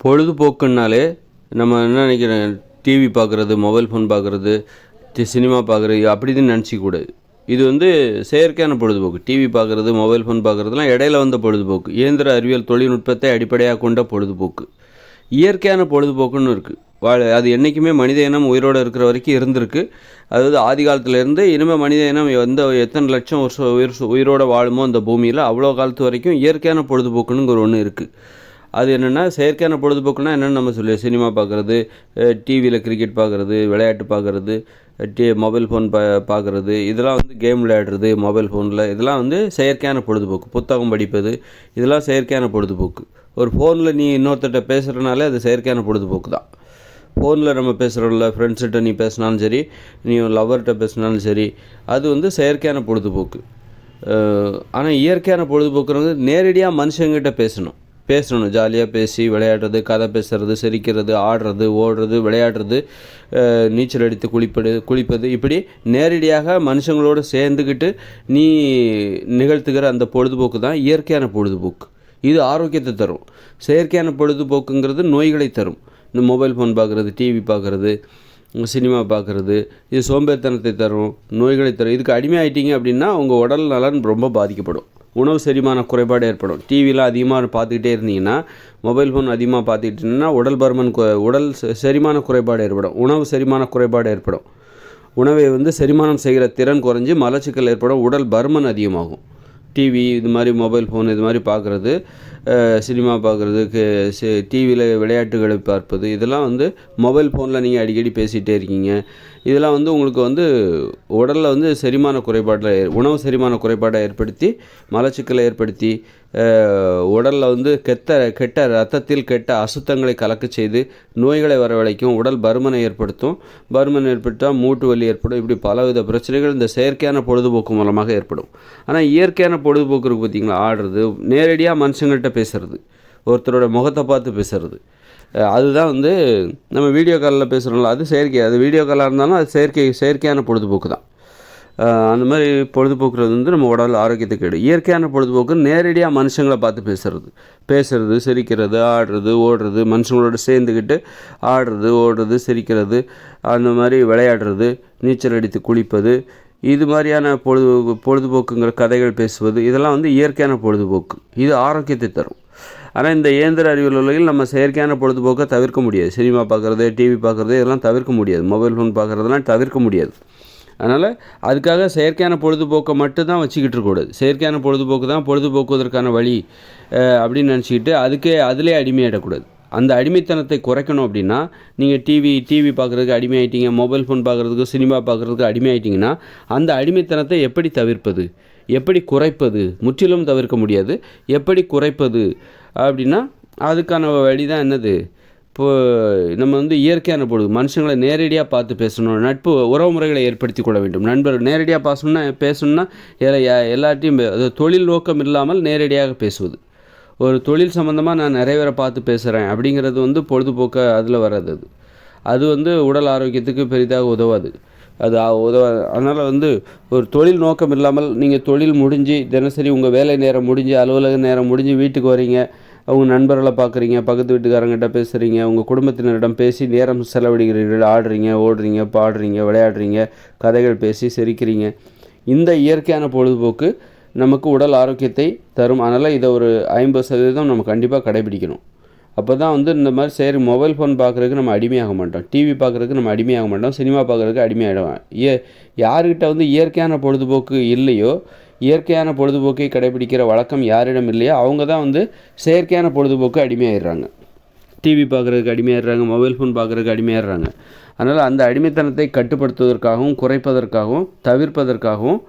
பொழுதுபோக்குன்னாலே நம்ம என்ன நினைக்கிறேன் டிவி பார்க்குறது மொபைல் ஃபோன் பார்க்குறது சினிமா பார்க்குறது அப்படி இதுன்னு நினச்சிக்கூடாது இது வந்து செயற்கையான பொழுதுபோக்கு. டிவி பார்க்குறது மொபைல் ஃபோன் பார்க்குறதுலாம் இடையில வந்த பொழுதுபோக்கு. இயந்திர அறிவியல் தொழில்நுட்பத்தை அடிப்படையாக கொண்ட பொழுதுபோக்கு. இயற்கையான பொழுதுபோக்குன்னு இருக்குது வாழ அது என்றைக்குமே மனித இனம் உயிரோடு இருக்கிற வரைக்கும் இருந்திருக்கு. அதாவது ஆதி காலத்துலேருந்து இனிமேல் மனித இனம் எந்த எத்தனை லட்சம் வருஷம் உயிர் உயிரோடு வாழுமோ அந்த பூமியில் அவ்வளோ காலத்து வரைக்கும் இயற்கையான பொழுதுபோக்குனுங்கிற ஒன்று இருக்குது அது என்னென்னா செயற்கையான பொழுதுபோக்குனா என்னென்னு நம்ம சொல்லி சினிமா பார்க்குறது டிவியில் கிரிக்கெட் பார்க்குறது விளையாட்டு பார்க்குறது டி மொபைல் ஃபோன் பா பார்க்குறது இதெல்லாம் வந்து கேம் விளையாடுறது மொபைல் ஃபோனில் இதெல்லாம் வந்து செயற்கையான பொழுதுபோக்கு. புத்தகம் படிப்பது இதெல்லாம் செயற்கையான பொழுதுபோக்கு. ஒரு ஃபோனில் நீ இன்னொருத்தர்கிட்ட பேசுகிறனாலே அது செயற்கையான பொழுதுபோக்கு தான். ஃபோனில் நம்ம பேசுகிறோம்ல ஃப்ரெண்ட்ஸ்கிட்ட நீ பேசினாலும் சரி நீ லவ்வர்கிட்ட பேசினாலும் சரி அது வந்து செயற்கையான பொழுதுபோக்கு. ஆனால் இயற்கையான பொழுதுபோக்குறது நேரடியாக மனுஷங்கிட்ட பேசணும். பேசணும். ஜாலியாக பேசி விளையாடுறது கதை பேசுறது சிரிக்கிறது ஆடுறது ஓடுறது விளையாடுறது நீச்சல் அடித்து குளிப்பது குளிப்பது. இப்படி நேரடியாக மனுஷங்களோடு சேர்ந்துக்கிட்டு நீ நிகழ்த்துகிற அந்த பொழுதுபோக்கு தான் இயற்கையான பொழுதுபோக்கு. இது ஆரோக்கியத்தை தரும். செயற்கையான பொழுதுபோக்குங்கிறது நோய்களை தரும். இந்த மொபைல் ஃபோன் பார்க்குறது டிவி பார்க்குறது சினிமா பார்க்குறது இது சோம்பேறித்தனத்தை தரும் நோய்களை தரும். இதுக்கு அடிமையாயிட்டீங்க அப்படின்னா உங்கள் உடல் நலன் ரொம்ப பாதிக்கப்படும். உணவு செரிமான குறைபாடு ஏற்படும். டிவியில் அதிகமாக பார்த்துக்கிட்டே இருந்தீங்கன்னா மொபைல் ஃபோன் அதிகமாக பார்த்துக்கிட்டீங்கன்னா உடல் பருமன் உடல் செரிமான குறைபாடு ஏற்படும். உணவு செரிமான குறைபாடு ஏற்படும். உணவை வந்து செரிமானம் செய்கிற திறன் குறைஞ்சி மலச்சிக்கல் ஏற்படும். உடல் பருமன் அதிகமாகும். டிவி இது மாதிரி மொபைல் ஃபோன் இது மாதிரி பார்க்குறது சினிமா பார்க்குறது டிவியில் விளையாட்டுகளை பார்ப்பது இதெல்லாம் வந்து மொபைல் ஃபோனில் நீங்கள் அடிக்கடி பேசிகிட்டே இருக்கீங்க. இதெல்லாம் வந்து உங்களுக்கு வந்து உடலில் வந்து செரிமான குறைபாட்டில் உணவு செரிமான குறைபாடை ஏற்படுத்தி மலச்சிக்கலை ஏற்படுத்தி உடலில் வந்து கெத்த கெட்ட ரத்தத்தில் கெட்ட அசுத்தங்களை கலக்க செய்து நோய்களை வரவழைக்கும் உடல் பருமனை ஏற்படுத்தும். பருமன் ஏற்பட்டால் மூட்டு வலி ஏற்படும் இப்படி பலவித பிரச்சனைகள் இந்த செயற்கையான பொழுதுபோக்கு மூலமாக ஏற்படும். ஆனால் இயற்கையான பொழுதுபோக்கு இருக்குது பார்த்தீங்களா ஆடுறது நேரடியாக மனுஷங்கள்கிட்ட பேசுகிறது ஒருத்தரோட முகத்தை பார்த்து பேசுகிறது அதுதான் வந்து நம்ம வீடியோ காலில் பேசுகிறோம்ல அது செயற்கை. அது வீடியோ காலாக இருந்தாலும் அது செயற்கை செயற்கையான பொழுதுபோக்கு தான். அந்த மாதிரி பொழுதுபோக்குறது வந்து நம்ம உடல் ஆரோக்கியத்துக்கு கேடு. இயற்கையான பொழுதுபோக்கு நேரடியாக மனுஷங்களை பார்த்து பேசுறது. பேசுறது சிரிக்கிறது ஆடுறது ஓடுறது மனுஷங்களோட சேர்ந்துக்கிட்டு ஆடுறது ஓடுறது சிரிக்கிறது அந்த மாதிரி விளையாடுறது நீச்சல் அடித்து குளிப்பது இது மாதிரியான பொழுது பொழுதுபோக்குங்கிற கதைகள் பேசுவது இதெல்லாம் வந்து இயற்கையான பொழுதுபோக்கு. இது ஆரோக்கியத்தை தரும். ஆனால் இந்த இயந்திர அறிவியல் உலகில் நம்ம செயற்கையான பொழுதுபோக்கை தவிர்க்க முடியாது. சினிமா பார்க்குறது டிவி பார்க்குறது இதெல்லாம் தவிர்க்க முடியாது. மொபைல் ஃபோன் பார்க்குறதெல்லாம் தவிர்க்க முடியாது. அதனால் அதுக்காக செயற்கையான பொழுதுபோக்கை மட்டும் தான் வச்சுக்கிட்டு இருக்கக்கூடாது செயற்கையான பொழுதுபோக்கு தான் பொழுதுபோக்குவதற்கான வழி அப்படின்னு நினச்சிக்கிட்டு அதுக்கே அதிலே அடிமையிடக்கூடாது அந்த அடிமைத்தனத்தை குறைக்கணும் அப்படின்னா நீங்கள் டிவி டிவி பார்க்குறதுக்கு அடிமையாயிட்டீங்க மொபைல் ஃபோன் பார்க்குறதுக்கு சினிமா பார்க்குறதுக்கு அடிமையாயிட்டீங்கன்னா அந்த அடிமைத்தனத்தை எப்படி தவிர்ப்பது? எப்படி குறைப்பது? முற்றிலும் தவிர்க்க முடியாது. எப்படி குறைப்பது? அப்படின்னா அதுக்கான வழி தான் என்னது? இப்போ நம்ம வந்து இயற்கையான பொழுது மனுஷங்களை நேரடியாக பார்த்து பேசணும் நட்பு உறவு முறைகளை ஏற்படுத்தி கொள்ள வேண்டும். நண்பர் நேரடியாக பேசணும்னா பேசணும்னா எல்லா- எல்லாத்தையும் தொழில் நோக்கம் இல்லாமல் நேரடியாக பேசுவது. ஒரு தொழில் சம்மந்தமாக நான் நிறைய பேரை பார்த்து பேசுகிறேன் அப்படிங்கிறது வந்து பொழுதுபோக்க அதில் வராது அது. அது வந்து உடல் ஆரோக்கியத்துக்கு பெரிதாக உதவாது. அது உதவ அதனால் வந்து ஒரு தொழில் நோக்கம் இல்லாமல் நீங்கள் தொழில் முடிஞ்சு தினசரி உங்கள் வேலை நேரம் முடிஞ்சு அலுவலக நேரம் முடிஞ்சு வீட்டுக்கு வரீங்க அவங்க நண்பர்களை பார்க்குறீங்க பக்கத்து வீட்டுக்காரங்கிட்ட பேசுகிறீங்க உங்கள் குடும்பத்தினரிடம் பேசி நேரம் செலவிடுகிறீர்கள் ஆடுறீங்க ஓடுறீங்க பாடுறீங்க விளையாடுறீங்க கதைகள் பேசி சிரிக்கிறீங்க. இந்த இயற்கையான பொழுதுபோக்கு நமக்கு உடல் ஆரோக்கியத்தை தரும். அதனால் இதை ஒரு ஐம்பது சதவீதம் நம்ம கண்டிப்பாக கடைபிடிக்கணும். அப்போ தான் வந்து இந்த மாதிரி சரி மொபைல் ஃபோன் பார்க்குறதுக்கு நம்ம அடிமையாக மாட்டோம். டிவி பார்க்குறதுக்கு நம்ம அடிமையாக மாட்டோம். சினிமா பார்க்குறதுக்கு அடிமையாகிடுவோம் ஏ யார்கிட்ட வந்து இயற்கையான பொழுதுபோக்கு இல்லையோ இயற்கையான பொழுதுபோக்கை கடைபிடிக்கிற வழக்கம் யாரிடம் இல்லையோ அவங்க தான் வந்து செயற்கையான பொழுதுபோக்கு அடிமையாயிடுறாங்க. டிவி பார்க்குறதுக்கு அடிமையாடுறாங்க மொபைல் ஃபோன் பார்க்குறதுக்கு அடிமையாடுறாங்க அதனால் அந்த அடிமைத்தனத்தை கட்டுப்படுத்துவதற்காகவும் குறைப்பதற்காகவும் தவிர்ப்பதற்காகவும்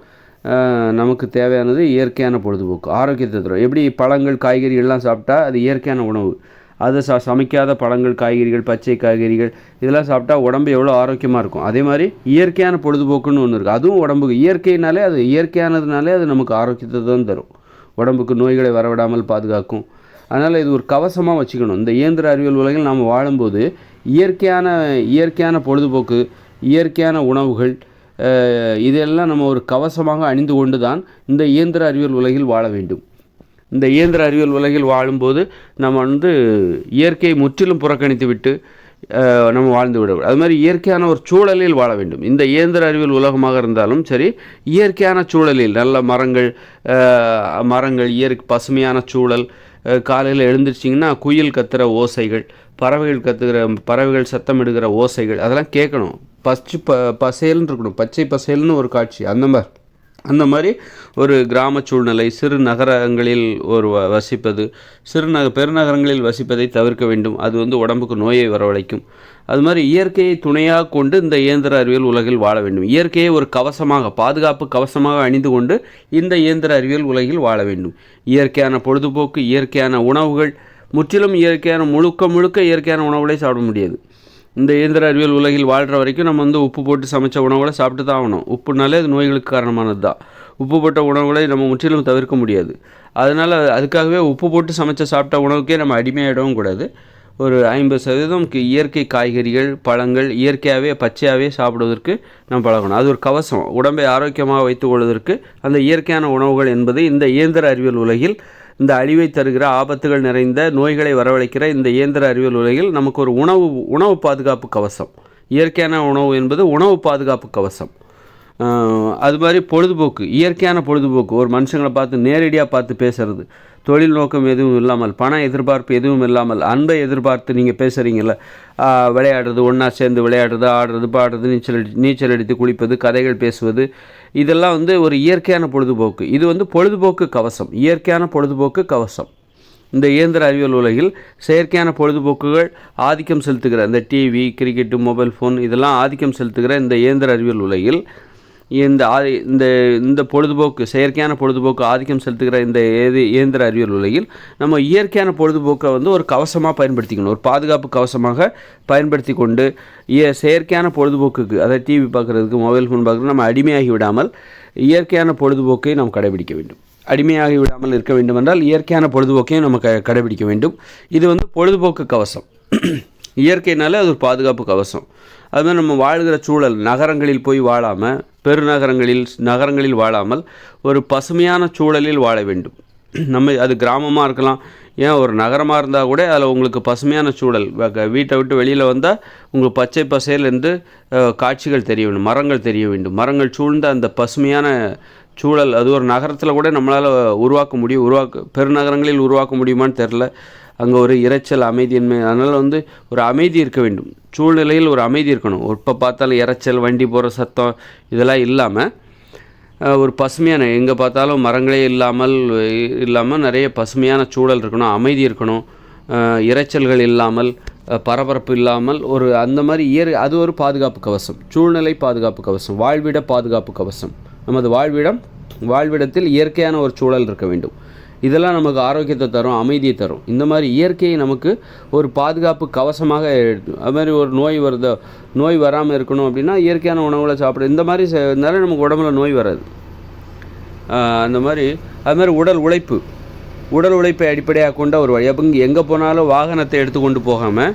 நமக்கு தேவையானது இயற்கையான பொழுதுபோக்கு ஆரோக்கியத்தை தரும். எப்படி பழங்கள் காய்கறிகள்லாம் சாப்பிட்டா அது இயற்கையான உணவு. அதை ச சமைக்காத பழங்கள் காய்கறிகள் பச்சை காய்கறிகள் இதெல்லாம் சாப்பிட்டா உடம்பு எவ்வளோ ஆரோக்கியமாக இருக்கும். அதே மாதிரி இயற்கையான பொழுதுபோக்குன்னு ஒன்று இருக்குது அதுவும் உடம்புக்கு இயற்கைனாலே அது இயற்கையானதுனாலே அது நமக்கு ஆரோக்கியத்தை தான் தரும். உடம்புக்கு நோய்களை வரவிடாமல் பாதுகாக்கும். அதனால் இது ஒரு கவசமாக வச்சுக்கணும். இந்த இயந்திர அறிவியல் உலகில் நாம் வாழும்போது இயற்கையான இயற்கையான பொழுதுபோக்கு இயற்கையான உணவுகள் இதையெல்லாம் இதெல்லாம் நம்ம ஒரு கவசமாக அணிந்து கொண்டு தான் இந்த இயந்திர அறிவியல் உலகில் வாழ வேண்டும். இந்த இயந்திர அறிவியல் உலகில் வாழும்போது நம்ம வந்து இயற்கையை முற்றிலும் புறக்கணித்து விட்டு நம்ம வாழ்ந்து விட அது மாதிரி இயற்கையான ஒரு சூழலில் வாழ வேண்டும். இந்த இயந்திர அறிவியல் உலகமாக இருந்தாலும் சரி இயற்கையான சூழலில் நல்ல மரங்கள் மரங்கள் இயற்கை பசுமையான சூழல் காலையில் எழுந்திரிச்சிங்கன்னா குயில் கத்துற ஓசைகள் பறவைகள் கத்துகிற பறவைகள் சத்தம் எடுக்கிற ஓசைகள் அதெல்லாம் கேட்கணும். பச்சை ப பசேல்னு இருக்கணும். பச்சை பசேல்னு ஒரு காட்சி அந்த மாதிரி. அந்த மாதிரி ஒரு கிராம சூழ்நிலை சிறு நகரங்களில் ஒரு வ- வசிப்பது சிறு நக பெருநகரங்களில் வசிப்பதை தவிர்க்க வேண்டும். அது வந்து உடம்புக்கு நோயை வரவழைக்கும். அது மாதிரி இயற்கையை துணையாக கொண்டு இந்த இயந்திர அறிவியல் உலகில் வாழ வேண்டும். இயற்கையை ஒரு கவசமாக பாதுகாப்பு கவசமாக அணிந்து கொண்டு இந்த இயந்திர அறிவியல் உலகில் வாழ வேண்டும். இயற்கையான பொழுதுபோக்கு இயற்கையான உணவுகள் முற்றிலும் இயற்கையான முழுக்க முழுக்க இயற்கையான உணவுகளை சாப்பிட முடியாது. இந்த இயந்திர அறிவியல் உலகில் வாழ்கிற வரைக்கும் நம்ம வந்து உப்பு போட்டு சமைச்ச உணவுகளை சாப்பிட்டு தான் ஆகணும். உப்புனாலே அது நோய்களுக்கு காரணமானது தான். உப்பு போட்ட உணவுகளை நம்ம முற்றிலும் தவிர்க்க முடியாது. அதனால் அதுக்காகவே உப்பு போட்டு சமைச்ச சாப்பிட்ட உணவுக்கே நம்ம அடிமையாயிடவும் கூடாது. ஒரு ஐம்பது சதவீதம் இயற்கை காய்கறிகள் பழங்கள் இயற்கையாகவே பச்சையாகவே சாப்பிடுவதற்கு நம்ம பழகணும். அது ஒரு கவசம். உடம்பை ஆரோக்கியமாக வைத்துக் கொள்வதற்கு அந்த இயற்கையான உணவுகள் என்பது இந்த இயந்திர அறிவியல் உலகில் இந்த அழிவை தருகிற ஆபத்துகள் நிறைந்த நோய்களை வரவழைக்கிற இந்த இயந்திர அறிவியல் உலகில் நமக்கு ஒரு உணவு உணவு பாதுகாப்பு கவசம். இயற்கையான உணவு என்பது உணவு பாதுகாப்பு கவசம். அது மாதிரி பொழுதுபோக்கு இயற்கையான பொழுதுபோக்கு. ஒரு மனுஷங்களை பார்த்து நேரடியாக பார்த்து பேசுறது. தொழில் நோக்கம் எதுவும் இல்லாமல் பண எதிர்பார்ப்பு எதுவும் இல்லாமல் அன்பை எதிர்பார்த்து நீங்கள் பேசுகிறீங்கள விளையாடுறது ஒன்றா சேர்ந்து விளையாடுறது ஆடுறது பாடுறது நீச்சல் அடி நீச்சல் அடித்து குளிப்பது கதைகள் பேசுவது இதெல்லாம் வந்து ஒரு இயற்கையான பொழுதுபோக்கு. இது வந்து பொழுதுபோக்கு கவசம். இயற்கையான பொழுதுபோக்கு கவசம். இந்த இயந்திர அறிவியல் உலகில் செயற்கையான பொழுதுபோக்குகள் ஆதிக்கம் செலுத்துகிற இந்த டிவி கிரிக்கெட்டு மொபைல் ஃபோன் இதெல்லாம் ஆதிக்கம் செலுத்துகிற இந்த இயந்திர அறிவியல் உலகில் இந்த ஆதி இந்த இந்த பொழுதுபோக்கு செயற்கையான பொழுதுபோக்கு ஆதிக்கம் செலுத்துகிற இந்த ஏது இயந்திர அறிவியல் உலகில் நம்ம இயற்கையான பொழுதுபோக்கை வந்து ஒரு கவசமாக பயன்படுத்திக்கணும். ஒரு பாதுகாப்பு கவசமாக பயன்படுத்தி கொண்டு இய செயற்கையான பொழுதுபோக்குக்கு அதாவது டிவி பார்க்குறதுக்கு மொபைல் ஃபோன் பார்க்குறது நம்ம அடிமையாகி விடாமல் இயற்கையான பொழுதுபோக்கை நாம் கடைபிடிக்க வேண்டும். அடிமையாகி விடாமல் இருக்க வேண்டும் என்றால் இயற்கையான பொழுதுபோக்கையும் நம்ம க கடைபிடிக்க வேண்டும். இது வந்து பொழுதுபோக்கு கவசம். இயற்கைனாலே அது ஒரு பாதுகாப்பு கவசம். அது மாதிரி நம்ம வாழ்கிற சூழல் நகரங்களில் போய் வாழாமல் பெருநகரங்களில் நகரங்களில் வாழாமல் ஒரு பசுமையான சூழலில் வாழ வேண்டும். நம்ம அது கிராமமாக இருக்கலாம் ஏன் ஒரு நகரமாக இருந்தால் கூட அதில் உங்களுக்கு பசுமையான சூழல். வீட்டை விட்டு வெளியில் வந்தால் உங்களுக்கு பச்சை பசையிலேருந்து காட்சிகள் தெரிய வேண்டும் மரங்கள் தெரிய வேண்டும். மரங்கள் சூழ்ந்த அந்த பசுமையான சூழல் அது ஒரு நகரத்தில் கூட நம்மளால் உருவாக்க முடியும் உருவாக்க பெருநகரங்களில் உருவாக்க முடியுமான்னு தெரில அங்கே ஒரு இரைச்சல் அமைதியின்மை. அதனால் வந்து ஒரு அமைதி இருக்க வேண்டும். சூழ்நிலையில் ஒரு அமைதி இருக்கணும். எப்போ பார்த்தாலும் இரைச்சல் வண்டி போகிற சத்தம் இதெல்லாம் இல்லாமல் ஒரு பசுமையான எங்கே பார்த்தாலும் மரங்களே இல்லாமல் இல்லாமல் நிறைய பசுமையான சூழல் இருக்கணும். அமைதி இருக்கணும். இறைச்சல்கள் இரைச்சல்கள் இல்லாமல் பரபரப்பு இல்லாமல் ஒரு அந்த மாதிரி இயற் அது ஒரு பாதுகாப்பு கவசம். சூழ்நிலை பாதுகாப்பு கவசம். வாழ்விட பாதுகாப்பு கவசம். நமது வாழ்விடம் வாழ்விடத்தில் இயற்கையான ஒரு சூழல் இருக்க வேண்டும். இதெல்லாம் நமக்கு ஆரோக்கியத்தை தரும் அமைதியை தரும். இந்த மாதிரி இயற்கையை நமக்கு ஒரு பாதுகாப்பு கவசமாக எடுத்து அது மாதிரி ஒரு நோய் வருதோ நோய் வராமல் இருக்கணும் அப்படின்னா இயற்கையான உணவுகளை சாப்பிட இந்த மாதிரி இருந்தாலும் நமக்கு உடம்புல நோய் வராது. அந்த மாதிரி அது மாதிரி உடல் உழைப்பு. உடல் உழைப்பை அடிப்படையாக கொண்ட ஒரு வழி. அப்போ இங்கே எங்கே போனாலும் வாகனத்தை எடுத்துக்கொண்டு போகாமல்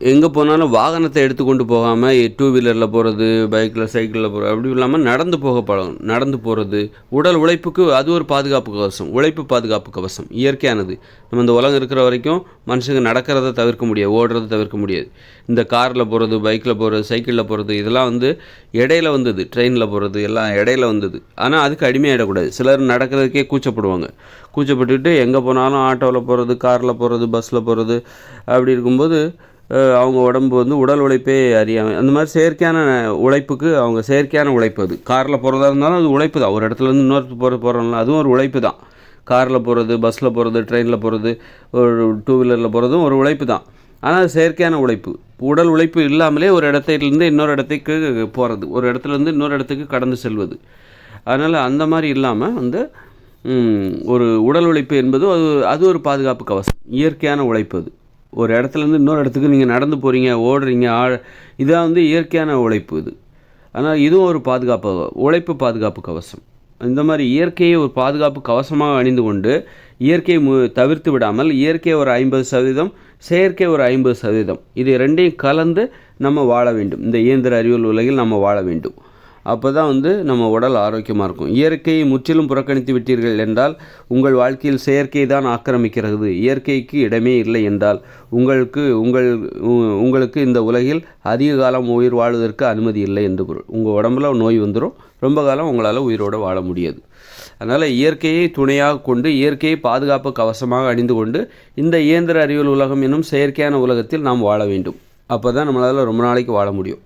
எங்கே போனாலும் வாகனத்தை எடுத்துக்கொண்டு போகாமல் டூ வீலரில் போகிறது பைக்கில் சைக்கிளில் போகிறது அப்படி இல்லாமல் நடந்து போக பழகும் நடந்து போகிறது உடல் உழைப்புக்கு அது ஒரு பாதுகாப்பு கவசம். உழைப்பு பாதுகாப்பு கவசம். இயற்கையானது. நம்ம இந்த உலகம் இருக்கிற வரைக்கும் மனுஷங்க நடக்கிறத தவிர்க்க முடியாது ஓடுறத தவிர்க்க முடியாது. இந்த காரில் போகிறது பைக்கில் போகிறது சைக்கிளில் போகிறது இதெல்லாம் வந்து இடையில வந்தது. ட்ரெயினில் போகிறது எல்லாம் இடையில வந்தது. ஆனால் அதுக்கு அடிமையாயிடக்கூடாது. சிலர் நடக்கிறதுக்கே கூச்சப்படுவாங்க. கூச்சப்பட்டுக்கிட்டு எங்கே போனாலும் ஆட்டோவில் போகிறது காரில் போகிறது பஸ்ஸில் போகிறது அப்படி இருக்கும்போது அவங்க உடம்பு வந்து உடல் உழைப்பே அறியாமல் அந்த மாதிரி செயற்கையான உழைப்புக்கு அவங்க செயற்கையான உழைப்பு அது. காரில் போகிறதா இருந்தாலும் அது உழைப்பு தான். ஒரு இடத்துல இருந்து இன்னொரு போகிற போகிறோம்ல அதுவும் ஒரு உழைப்பு தான். காரில் போகிறது பஸ்ஸில் போகிறது ட்ரெயினில் போகிறது ஒரு டூ வீலரில் போகிறதும் ஒரு உழைப்பு தான். ஆனால் அது செயற்கையான உழைப்பு. உடல் உழைப்பு இல்லாமலே ஒரு இடத்திலிருந்து இன்னொரு இடத்துக்கு போகிறது ஒரு இடத்துலேருந்து இன்னொரு இடத்துக்கு கடந்து செல்வது. அதனால் அந்த மாதிரி இல்லாமல் வந்து ஒரு உடல் உழைப்பு என்பது அது அது ஒரு பாதுகாப்பு கவசம். இயற்கையான உழைப்பு அது. ஒரு இடத்துலேருந்து இன்னொரு இடத்துக்கு நீங்கள் நடந்து போகிறீங்க ஓடுறீங்க ஆ இதான் வந்து இயற்கையான உழைப்பு இது. ஆனால் இதுவும் ஒரு பாதுகாப்பு உழைப்பு பாதுகாப்பு கவசம். இந்த மாதிரி இயற்கையை ஒரு பாதுகாப்பு கவசமாக அணிந்து கொண்டு இயற்கையை மு தவிர்த்து விடாமல் இயற்கை ஒரு ஐம்பது சதவீதம் செயற்கை ஒரு ஐம்பது சதவீதம். இது ரெண்டையும் கலந்து நம்ம வாழ வேண்டும். இந்த இயந்திர அறிவியல் உலகில் நம்ம வாழ வேண்டும். அப்போ தான் வந்து நம்ம உடல் ஆரோக்கியமாக இருக்கும். இயற்கையை முற்றிலும் புறக்கணித்து விட்டீர்கள் என்றால் உங்கள் வாழ்க்கையில் செயற்கை தான் ஆக்கிரமிக்கிறது. இயற்கைக்கு இடமே இல்லை என்றால் உங்களுக்கு உங்கள் உங்களுக்கு இந்த உலகில் அதிக காலம் உயிர் வாழ்வதற்கு அனுமதி இல்லை என்று பொருள். உங்கள் உடம்புல நோய் வந்துடும் ரொம்ப காலம் உங்களால் உயிரோடு வாழ முடியாது. அதனால் இயற்கையை துணையாக கொண்டு இயற்கையை பாதுகாப்பு கவசமாக அணிந்து கொண்டு இந்த இயந்திர அறிவியல் உலகம் என்னும் செயற்கையான உலகத்தில் நாம் வாழ வேண்டும். அப்போ தான் நம்மளால் ரொம்ப நாளைக்கு வாழ முடியும்.